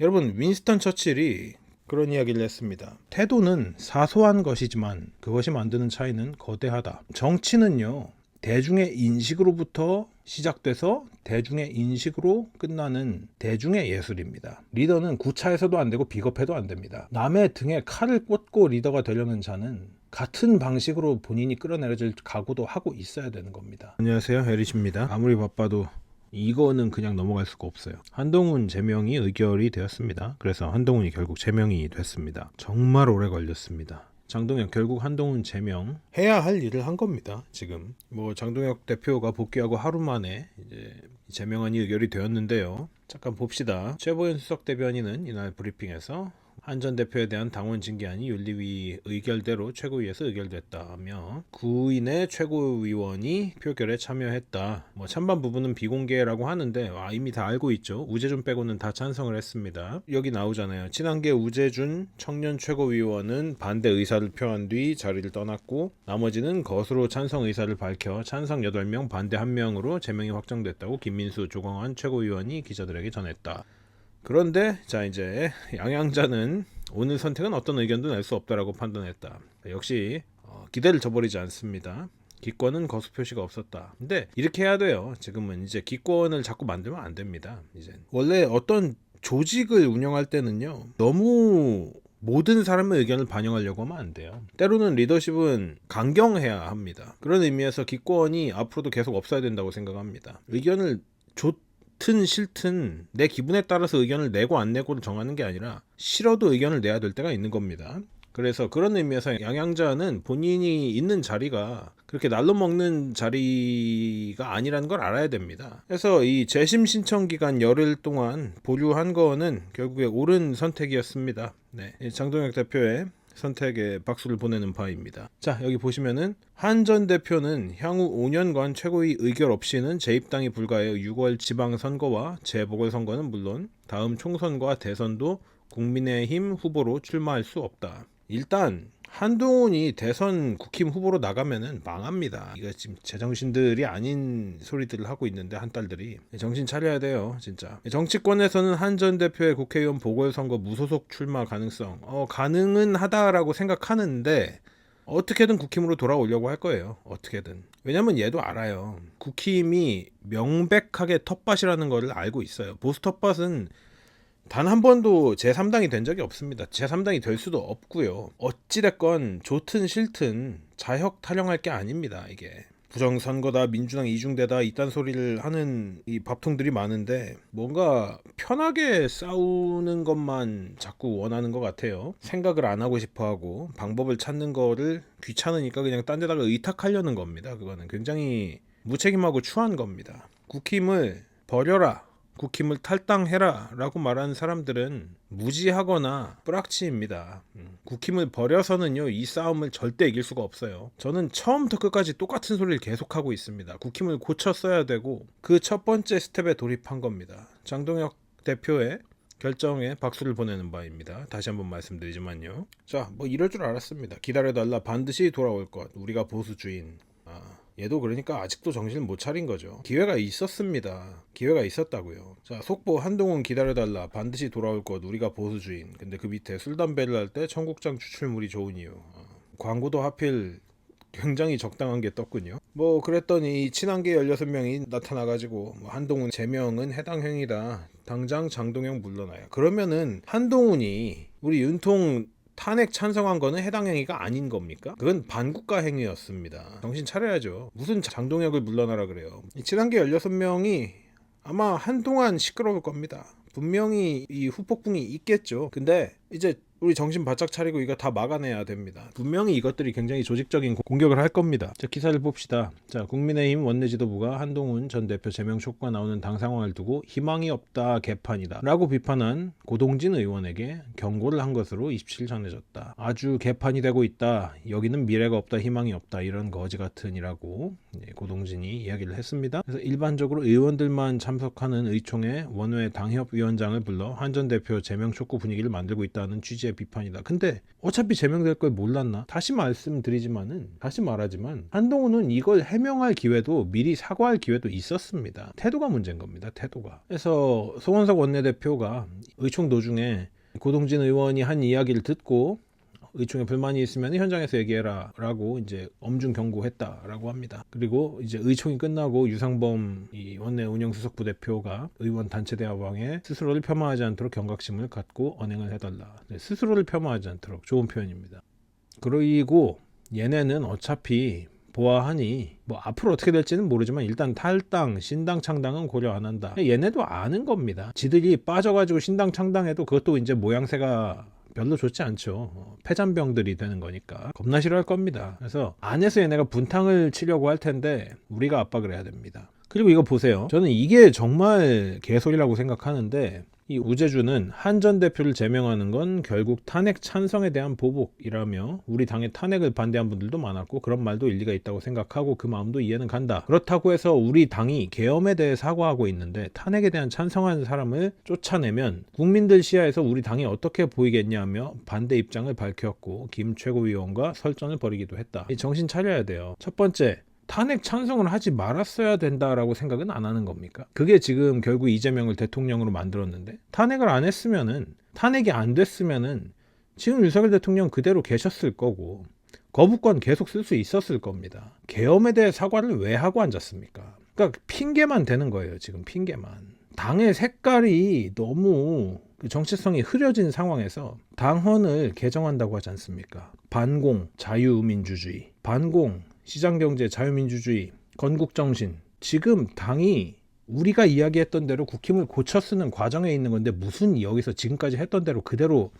여러분 윈스턴 처칠이 그런 이야기를 했습니다. 태도는 사소한 것이지만 그것이 만드는 차이는 거대하다. 정치는요. 대중의 인식으로부터 시작돼서 대중의 인식으로 끝나는 대중의 예술입니다. 리더는 구차해서도 안 되고 비겁해도 안 됩니다. 남의 등에 칼을 꽂고 리더가 되려는 자는 같은 방식으로 본인이 끌어내려질 각오도 하고 있어야 되는 겁니다. 안녕하세요. 에리십니다. 아무리 바빠도 이거는 그냥 넘어갈 수가 없어요. 한동훈 제명이 의결이 되었습니다. 그래서 한동훈이 결국 제명이 됐습니다. 정말 오래 걸렸습니다. 장동혁 결국 한동훈 제명 해야 할 일을 한 겁니다. 지금 뭐 장동혁 대표가 복귀하고 하루 만에 이제 제명안이 의결이 되었는데요. 잠깐 봅시다. 최보현 수석 대변인은 이날 브리핑에서 한 전 대표에 대한 당원 징계안이 윤리위 의결대로 최고위에서 의결됐다며 구인의 최고위원이 표결에 참여했다. 뭐 찬반 부분은 비공개라고 하는데 와, 이미 다 알고 있죠. 우재준 빼고는 다 찬성을 했습니다. 여기 나오잖아요. 친한계 우재준 청년 최고위원은 반대 의사를 표한 뒤 자리를 떠났고 나머지는 것으로 찬성 의사를 밝혀 찬성 8명 반대 1명으로 제명이 확정됐다고 김민수 조광환 최고위원이 기자들에게 전했다. 그런데 자 이제 양양자는 오늘 선택은 어떤 의견도 낼 수 없다라고 판단했다. 역시 어, 기대를 저버리지 않습니다. 기권은 거수 표시가 없었다. 근데 이렇게 해야 돼요. 지금은 이제 기권을 자꾸 만들면 안 됩니다. 이제 원래 어떤 조직을 운영할 때는요 너무 모든 사람의 의견을 반영하려고 하면 안 돼요. 때로는 리더십은 강경해야 합니다. 그런 의미에서 기권이 앞으로도 계속 없어야 된다고 생각합니다. 의견을 좋든 싫든 내 기분에 따라서 의견을 내고 안 내고를 정하는 게 아니라 싫어도 의견을 내야 될 때가 있는 겁니다. 그래서 그런 의미에서 양양자는 본인이 있는 자리가 그렇게 날로 먹는 자리가 아니라는 걸 알아야 됩니다. 그래서 이 재심 신청 기간 열흘 동안 보류한 거는 결국에 옳은 선택이었습니다. 네, 장동혁 대표의 선택에 박수를 보내는 바입니다. 자, 여기 보시면은 한 전 대표는 향후 5년간 최고위 의결 없이는 재입당이 불가해요. 6월 지방 선거와 재보궐 선거는 물론 다음 총선과 대선도 국민의힘 후보로 출마할 수 없다. 일단 한동훈이 대선 국힘 후보로 나가면은 망합니다. 이거 지금 제정신들이 아닌 소리들을 하고 있는데 한 딸들이 정신 차려야 돼요, 진짜. 정치권에서는 한 전 대표의 국회의원 보궐선거 무소속 출마 가능성, 어 가능은 하다라고 생각하는데 어떻게든 국힘으로 돌아오려고 할 거예요. 어떻게든. 왜냐면 얘도 알아요. 국힘이 명백하게 텃밭이라는 거를 알고 있어요. 보수 텃밭은 단 한 번도 제3당이 된 적이 없습니다. 제3당이 될 수도 없고요. 어찌됐건 좋든 싫든 자혁 타령할 게 아닙니다. 이게. 부정선거다 민주당 이중대다 이딴 소리를 하는 이 밥통들이 많은데 뭔가 편하게 싸우는 것만 자꾸 원하는 것 같아요 생각을 안 하고 싶어 하고 방법을 찾는 거를 귀찮으니까 그냥 딴 데다가 의탁하려는 겁니다 그거는 굉장히 무책임하고 추한 겁니다 국힘을 버려라 국힘을 탈당해라 라고 말하는 사람들은 무지하거나 뿌락치입니다. 음, 국힘을 버려서는요, 이 싸움을 절대 이길 수가 없어요. 저는 처음부터 끝까지 똑같은 소리를 계속하고 있습니다. 국힘을 고쳐 써야 되고, 그 첫 번째 스텝에 돌입한 겁니다. 장동혁 대표의 결정에 박수를 보내는 바입니다. 다시 한번 말씀드리지만요. 자, 뭐 이럴 줄 알았습니다. 기다려달라 반드시 돌아올 것. 우리가 보수주인. 아, 얘도 그러니까 아직도 정신을 못 차린 거죠. 기회가 있었습니다. 기회가 있었다고요. 자, 속보 한동훈 기다려달라. 반드시 돌아올 것. 우리가 보수주인. 근데 그 밑에 술 담배를 할 때 청국장 추출물이 좋은 이유. 어, 광고도 하필 굉장히 적당한 게 떴군요. 뭐 그랬더니 친한계 16명이 나타나가지고 뭐 한동훈 제명은 해당 행위다. 당장 장동영 물러나요. 그러면은 한동훈이 우리 윤통 탄핵 찬성한 거는 해당 행위가 아닌 겁니까? 그건 반국가 행위였습니다. 정신 차려야죠. 무슨 장동혁을 물러나라 그래요. 이 친한계 16명이 아마 한동안 시끄러울 겁니다. 분명히 이 후폭풍이 있겠죠. 근데 이제 우리 정신 바짝 차리고 이거 다 막아내야 됩니다. 분명히 이것들이 굉장히 조직적인 고- 공격을 할 겁니다. 자, 기사를 봅시다. 자, 국민의힘 원내지도부가 한동훈 전 대표 제명 촉구가 나오는 당 상황을 두고 희망이 없다 개판이다 라고 비판한 고동진 의원에게 경고를 한 것으로 27일 전해졌다. 아주 개판이 되고 있다. 여기는 미래가 없다 희망이 없다 이런 거지 같은이라고 예, 고동진이 이야기를 했습니다. 그래서 일반적으로 의원들만 참석하는 의총에 원외 당협위원장을 불러 한 전 대표 제명 촉구 분위기를 만들고 있다는 취지의 취지의 비판이다. 근데 어차피 제명될 걸 몰랐나? 다시 말씀드리지만은 다시 말하지만 한동훈은 이걸 해명할 기회도 미리 사과할 기회도 있었습니다. 태도가 문제인 겁니다. 태도가. 그래서 송원석 원내대표가 의총 도중에 고동진 의원이 한 이야기를 듣고 의총에 불만이 있으면 현장에서 얘기해라 라고 이제 엄중 경고했다라고 합니다. 그리고 이제 의총이 끝나고 유상범 이 원내 운영수석 부대표가 의원 단체 대화방에 스스로를 폄하하지 않도록 경각심을 갖고 언행을 해달라. 네, 스스로를 폄하하지 않도록 좋은 표현입니다. 그리고 얘네는 어차피 보아하니 뭐 앞으로 어떻게 될지는 모르지만 일단 탈당, 신당 창당은 고려 안 한다. 얘네도 아는 겁니다. 지들이 빠져가지고 신당 창당해도 그것도 이제 모양새가 별로 좋지 않죠. 어, 폐잔병들이 되는 거니까 겁나 싫어할 겁니다. 그래서 안에서 얘네가 분탕을 치려고 할 텐데 우리가 압박을 해야 됩니다. 그리고 이거 보세요. 저는 이게 정말 개소리라고 생각하는데 이 우재주는 한전 대표를 제명하는 건 결국 탄핵 찬성에 대한 보복이라며 우리 당의 탄핵을 반대한 분들도 많았고 그런 말도 일리가 있다고 생각하고 그 마음도 이해는 간다. 그렇다고 해서 우리 당이 계엄에 대해 사과하고 있는데 탄핵에 대한 찬성하는 사람을 쫓아내면 국민들 시야에서 우리 당이 어떻게 보이겠냐며 반대 입장을 밝혔고 김 최고위원과 설전을 벌이기도 했다. 이 정신 차려야 돼요. 첫 번째 탄핵 찬성을 하지 말았어야 된다라고 생각은 안 하는 겁니까? 그게 지금 결국 이재명을 대통령으로 만들었는데 탄핵을 안 했으면은 탄핵이 안 됐으면은 지금 윤석열 대통령 그대로 계셨을 거고 거부권 계속 쓸 수 있었을 겁니다. 계엄에 대해 사과를 왜 하고 앉았습니까? 그러니까 핑계만 되는 거예요. 지금 핑계만. 당의 색깔이 너무 그 정체성이 흐려진 상황에서 당헌을 개정한다고 하지 않습니까? 반공 자유민주주의, 반공 시장경제 자유민주주의, 건국정신. 지금 당이 우리가 이야기했던 대로 국힘을 고쳐 쓰는 과정에 있는 건데 무슨 여기서 지금까지 했던 대로 그대로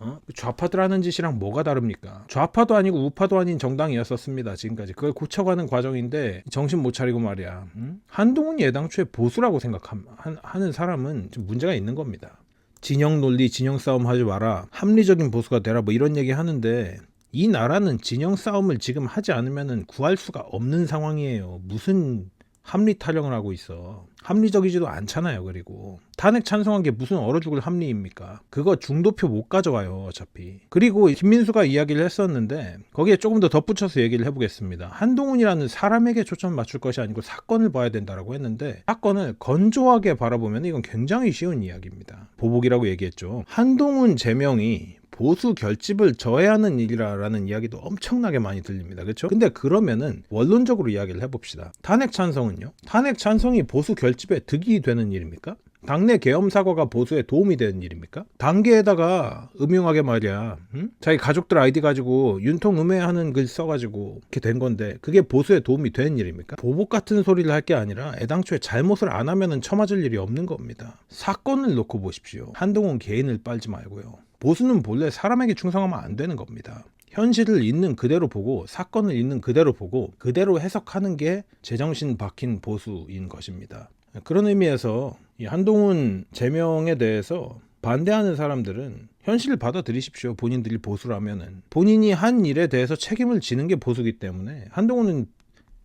어? 좌파들 하는 짓이랑 뭐가 다릅니까? 좌파도 아니고 우파도 아닌 정당이었었습니다. 지금까지 그걸 고쳐가는 과정인데 정신 못 차리고 말이야. 응? 한동훈이 애당초에 보수라고 생각하는 사람은 좀 문제가 있는 겁니다. 진영 논리, 진영 싸움 하지 마라. 합리적인 보수가 되라. 뭐 이런 얘기 하는데 이 나라는 진영 싸움을 지금 하지 않으면 구할 수가 없는 상황이에요. 무슨 합리 타령을 하고 있어. 합리적이지도 않잖아요. 그리고 탄핵 찬성한 게 무슨 얼어 죽을 합리입니까? 그거 중도표 못 가져가요. 어차피. 그리고 김민수가 이야기를 했었는데 거기에 조금 더 덧붙여서 얘기를 해보겠습니다. 한동훈이라는 사람에게 초점 맞출 것이 아니고 사건을 봐야 된다라고 했는데 사건을 건조하게 바라보면 이건 굉장히 쉬운 이야기입니다. 보복이라고 얘기했죠. 한동훈 제명이 보수 결집을 저해하는 일이라는 이야기도 엄청나게 많이 들립니다. 그렇죠? 근데 그러면은 원론적으로 이야기를 해봅시다. 탄핵 찬성은요? 탄핵 찬성이 보수 결집에 득이 되는 일입니까? 당내 계엄 사과가 보수에 도움이 되는 일입니까? 단계에다가 음흉하게 말이야. 응? 자기 가족들 아이디 가지고 윤통 음해하는 글 써가지고 이렇게 된 건데 그게 보수에 도움이 되는 일입니까? 보복 같은 소리를 할 게 아니라 애당초에 잘못을 안 하면은 처맞을 일이 없는 겁니다. 사건을 놓고 보십시오. 한동훈 개인을 빨지 말고요. 보수는 본래 사람에게 충성하면 안 되는 겁니다. 현실을 있는 그대로 보고 사건을 있는 그대로 보고 그대로 해석하는 게 제정신 박힌 보수인 것입니다. 그런 의미에서 이 한동훈 제명에 대해서 반대하는 사람들은 현실을 받아들이십시오. 본인들이 보수라면은 본인이 한 일에 대해서 책임을 지는 게 보수기 때문에 한동훈은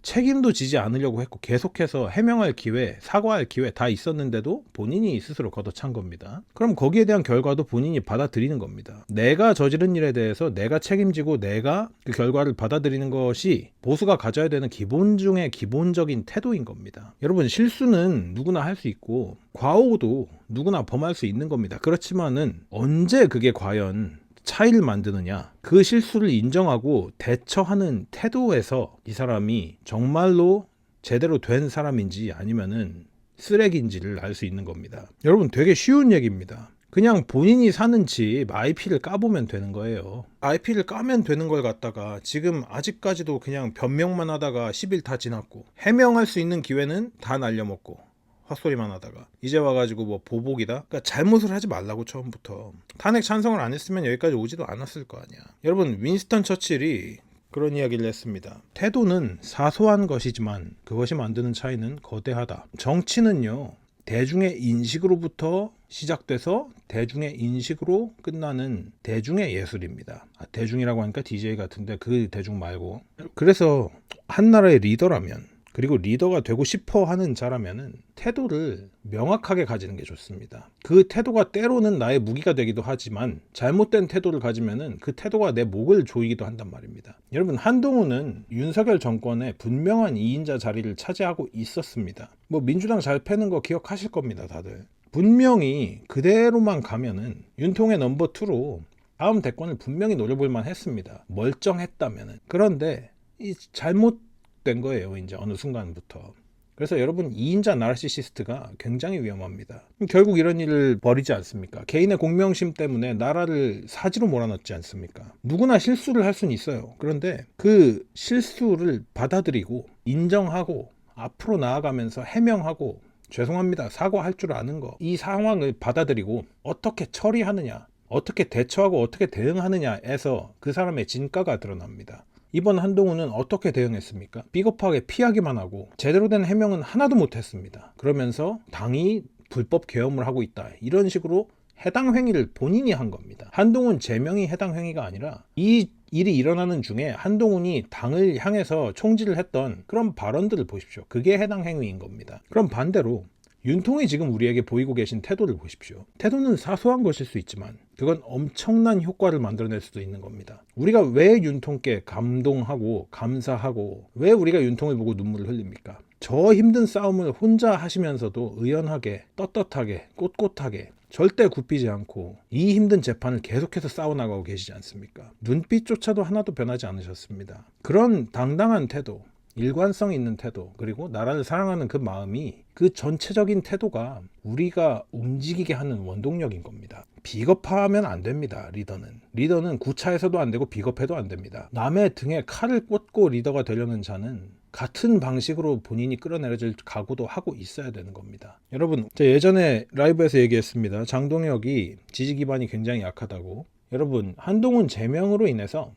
책임도 지지 않으려고 했고 계속해서 해명할 기회, 사과할 기회 다 있었는데도 본인이 스스로 걷어찬 겁니다. 그럼 거기에 대한 결과도 본인이 받아들이는 겁니다. 내가 저지른 일에 대해서 내가 책임지고 내가 그 결과를 받아들이는 것이 보수가 가져야 되는 기본 중에 기본적인 태도인 겁니다. 여러분 실수는 누구나 할 수 있고 과오도 누구나 범할 수 있는 겁니다. 그렇지만은 언제 그게 과연 차이를 만드느냐 그 실수를 인정하고 대처하는 태도에서 이 사람이 정말로 제대로 된 사람인지 아니면은 쓰레기인지를 알 수 있는 겁니다. 여러분 되게 쉬운 얘기입니다. 그냥 본인이 사는 집 IP를 까보면 되는 거예요. IP를 까면 되는 걸 갖다가 지금 아직까지도 그냥 변명만 하다가 10일 다 지났고 해명할 수 있는 기회는 다 날려먹고 헛소리만 하다가 이제 와가지고 뭐 보복이다. 그러니까 잘못을 하지 말라고 처음부터 탄핵 찬성을 안 했으면 여기까지 오지도 않았을 거 아니야. 여러분 윈스턴 처칠이 그런 이야기를 했습니다. 태도는 사소한 것이지만 그것이 만드는 차이는 거대하다. 정치는요. 대중의 인식으로부터 시작돼서 대중의 인식으로 끝나는 대중의 예술입니다. 아, 대중이라고 하니까 DJ 같은데 그 대중 말고. 그래서 한 나라의 리더라면 그리고 리더가 되고 싶어 하는 자라면은 태도를 명확하게 가지는 게 좋습니다. 그 태도가 때로는 나의 무기가 되기도 하지만 잘못된 태도를 가지면은 그 태도가 내 목을 조이기도 한단 말입니다. 여러분 한동훈은 윤석열 정권의 분명한 2인자 자리를 차지하고 있었습니다. 뭐 민주당 잘 패는 거 기억하실 겁니다, 다들. 분명히 그대로만 가면은 윤통의 넘버 2로 다음 대권을 분명히 노려볼 만 했습니다. 멀쩡했다면은. 그런데 이 잘못 된 거예요, 이제 어느 순간부터. 그래서 여러분 2인자 나르시시스트가 굉장히 위험합니다. 결국 이런 일을 벌이지 않습니까? 개인의 공명심 때문에 나라를 사지로 몰아넣지 않습니까? 누구나 실수를 할 수는 있어요. 그런데 그 실수를 받아들이고 인정하고 앞으로 나아가면서 해명하고 죄송합니다. 사과할 줄 아는 거. 이 상황을 받아들이고 어떻게 처리하느냐, 어떻게 대처하고 어떻게 대응하느냐에서 그 사람의 진가가 드러납니다. 이번 한동훈은 어떻게 대응했습니까? 비겁하게 피하기만 하고 제대로 된 해명은 하나도 못했습니다. 그러면서 당이 불법 계엄을 하고 있다. 이런 식으로 해당 행위를 본인이 한 겁니다. 한동훈 제명이 해당 행위가 아니라 이 일이 일어나는 중에 한동훈이 당을 향해서 총질을 했던 그런 발언들을 보십시오. 그게 해당 행위인 겁니다. 그럼 반대로 윤통이 지금 우리에게 보이고 계신 태도를 보십시오. 태도는 사소한 것일 수 있지만 그건 엄청난 효과를 만들어낼 수도 있는 겁니다. 우리가 왜 윤통께 감동하고 감사하고 왜 우리가 윤통을 보고 눈물을 흘립니까? 저 힘든 싸움을 혼자 하시면서도 의연하게 떳떳하게 꼿꼿하게 절대 굽히지 않고 이 힘든 재판을 계속해서 싸워나가고 계시지 않습니까? 눈빛조차도 하나도 변하지 않으셨습니다. 그런 당당한 태도, 일관성 있는 태도, 그리고 나라를 사랑하는 그 마음이 그 전체적인 태도가 우리가 움직이게 하는 원동력인 겁니다. 비겁하면 안 됩니다, 리더는. 리더는 구차해서도 안 되고 비겁해도 안 됩니다. 남의 등에 칼을 꽂고 리더가 되려는 자는 같은 방식으로 본인이 끌어내려질 각오도 하고 있어야 되는 겁니다. 여러분, 제가 예전에 라이브에서 얘기했습니다. 장동혁이 지지 기반이 굉장히 약하다고. 여러분, 한동훈 제명으로 인해서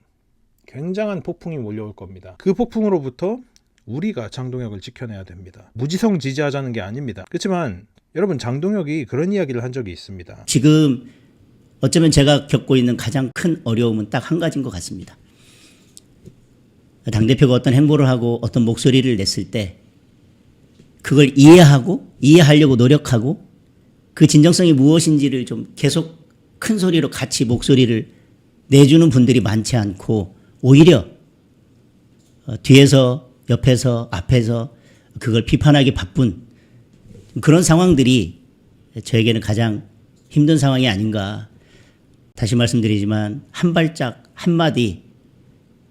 굉장한 폭풍이 몰려올 겁니다. 그 폭풍으로부터 우리가 장동혁을 지켜내야 됩니다. 무지성 지지하자는 게 아닙니다. 그렇지만 여러분 장동혁이 그런 이야기를 한 적이 있습니다. 지금 어쩌면 제가 겪고 있는 가장 큰 어려움은 딱 한 가지인 것 같습니다. 당대표가 어떤 행보를 하고 어떤 목소리를 냈을 때 그걸 이해하고 이해하려고 노력하고 그 진정성이 무엇인지를 좀 계속 큰 소리로 같이 목소리를 내주는 분들이 많지 않고 오히려 어, 뒤에서 옆에서 앞에서 그걸 비판하기 바쁜 그런 상황들이 저에게는 가장 힘든 상황이 아닌가. 다시 말씀드리지만 한 발짝 한 마디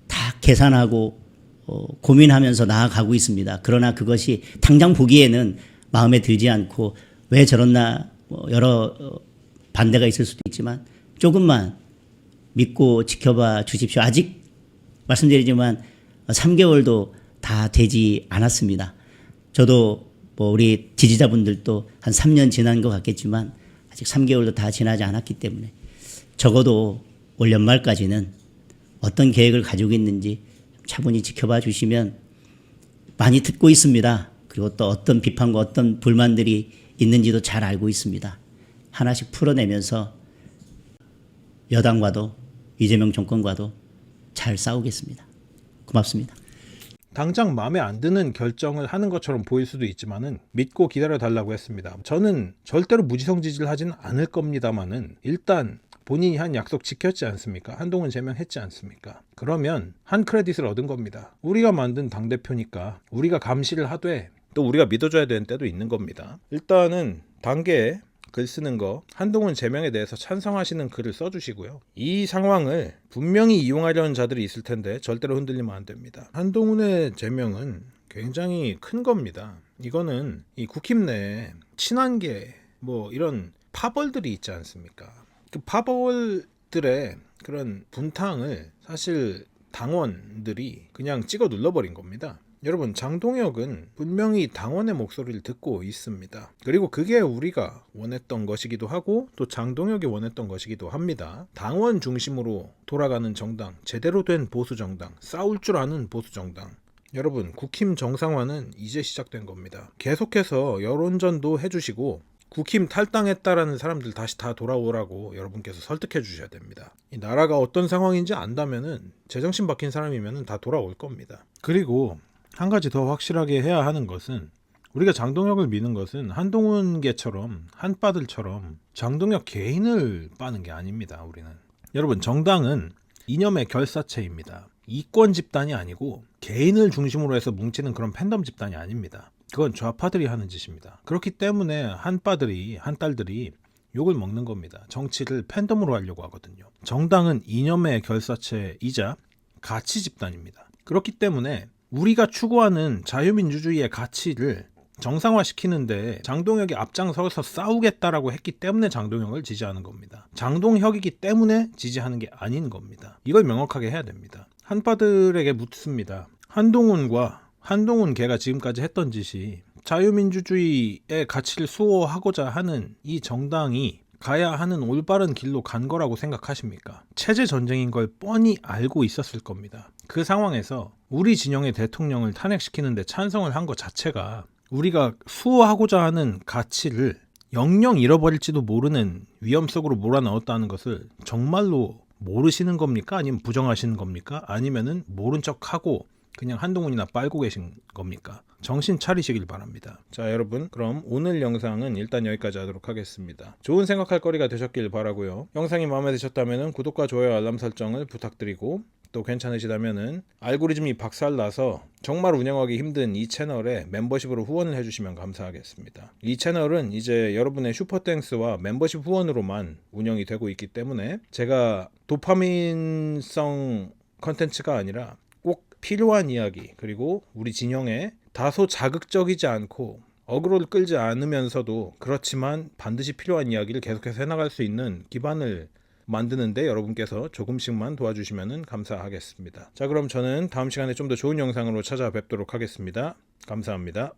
다 계산하고 어, 고민하면서 나아가고 있습니다. 그러나 그것이 당장 보기에는 마음에 들지 않고 왜 저렇나 뭐 여러 어, 반대가 있을 수도 있지만 조금만 믿고 지켜봐 주십시오. 아직 말씀드리지만 3개월도 다 되지 않았습니다. 저도 뭐 우리 지지자분들도 한 3년 지난 것 같겠지만 아직 3개월도 다 지나지 않았기 때문에 적어도 올 연말까지는 어떤 계획을 가지고 있는지 차분히 지켜봐 주시면 많이 듣고 있습니다. 그리고 또 어떤 비판과 어떤 불만들이 있는지도 잘 알고 있습니다. 하나씩 풀어내면서 여당과도 이재명 정권과도 잘 싸우겠습니다. 고맙습니다. 당장 마음에 안 드는 결정을 하는 것처럼 보일 수도 있지만은 믿고 기다려 달라고 했습니다. 저는 절대로 무지성 지지를 하지는 않을 겁니다만은 일단 본인이 한 약속 지켰지 않습니까? 한동훈 제명했지 않습니까? 그러면 한 크레딧을 얻은 겁니다. 우리가 만든 당 대표니까 우리가 감시를 하되 또 우리가 믿어줘야 되는 때도 있는 겁니다. 일단은 단계에 글 쓰는 거 한동훈 제명에 대해서 찬성하시는 글을 써주시고요. 이 상황을 분명히 이용하려는 자들이 있을 텐데 절대로 흔들리면 안 됩니다. 한동훈의 제명은 굉장히 큰 겁니다. 이거는 이 국힘 내에 친한계 뭐 이런 파벌들이 있지 않습니까? 그 파벌들의 그런 분탕을 사실 당원들이 그냥 찍어 눌러버린 겁니다. 여러분 장동혁은 분명히 당원의 목소리를 듣고 있습니다. 그리고 그게 우리가 원했던 것이기도 하고 또 장동혁이 원했던 것이기도 합니다. 당원 중심으로 돌아가는 정당, 제대로 된 보수 정당, 싸울 줄 아는 보수 정당. 여러분 국힘 정상화는 이제 시작된 겁니다. 계속해서 여론전도 해주시고 국힘 탈당했다라는 사람들 다시 다 돌아오라고 여러분께서 설득해 주셔야 됩니다. 이 나라가 어떤 상황인지 안다면은 제정신 박힌 사람이면은 다 돌아올 겁니다. 그리고 한 가지 더 확실하게 해야 하는 것은 우리가 장동혁을 미는 것은 한동훈계처럼 한빠들처럼 장동혁 개인을 빠는 게 아닙니다. 우리는 여러분 정당은 이념의 결사체입니다. 이권 집단이 아니고 개인을 중심으로 해서 뭉치는 그런 팬덤 집단이 아닙니다. 그건 좌파들이 하는 짓입니다. 그렇기 때문에 한빠들이 한딸들이 욕을 먹는 겁니다. 정치를 팬덤으로 하려고 하거든요. 정당은 이념의 결사체이자 가치 집단입니다. 그렇기 때문에 우리가 추구하는 자유민주주의의 가치를 정상화시키는데 장동혁이 앞장서서 싸우겠다라고 했기 때문에 장동혁을 지지하는 겁니다. 장동혁이기 때문에 지지하는 게 아닌 겁니다. 이걸 명확하게 해야 됩니다. 한파들에게 묻습니다. 한동훈과 한동훈 걔가 지금까지 했던 짓이 자유민주주의의 가치를 수호하고자 하는 이 정당이 가야 하는 올바른 길로 간 거라고 생각하십니까? 체제 전쟁인 걸 뻔히 알고 있었을 겁니다. 그 상황에서 우리 진영의 대통령을 탄핵시키는데 찬성을 한 것 자체가 우리가 수호하고자 하는 가치를 영영 잃어버릴지도 모르는 위험 속으로 몰아넣었다는 것을 정말로 모르시는 겁니까? 아니면 부정하시는 겁니까? 아니면은 모른 척하고 그냥 한동훈이나 빨고 계신 겁니까? 정신 차리시길 바랍니다. 자, 여러분, 그럼 오늘 영상은 일단 여기까지 하도록 하겠습니다. 좋은 생각할 거리가 되셨길 바라고요. 영상이 마음에 드셨다면 구독과 좋아요, 알람 설정을 부탁드리고 또 괜찮으시다면은 알고리즘이 박살나서 정말 운영하기 힘든 이 채널에 멤버십으로 후원을 해주시면 감사하겠습니다. 이 채널은 이제 여러분의 슈퍼땡스와 멤버십 후원으로만 운영이 되고 있기 때문에 제가 도파민성 컨텐츠가 아니라 꼭 필요한 이야기 그리고 우리 진영에 다소 자극적이지 않고 어그로를 끌지 않으면서도 그렇지만 반드시 필요한 이야기를 계속해서 해나갈 수 있는 기반을 만드는데 여러분께서 조금씩만 도와주시면 감사하겠습니다. 자 그럼 저는 다음 시간에 좀 더 좋은 영상으로 찾아뵙도록 하겠습니다. 감사합니다.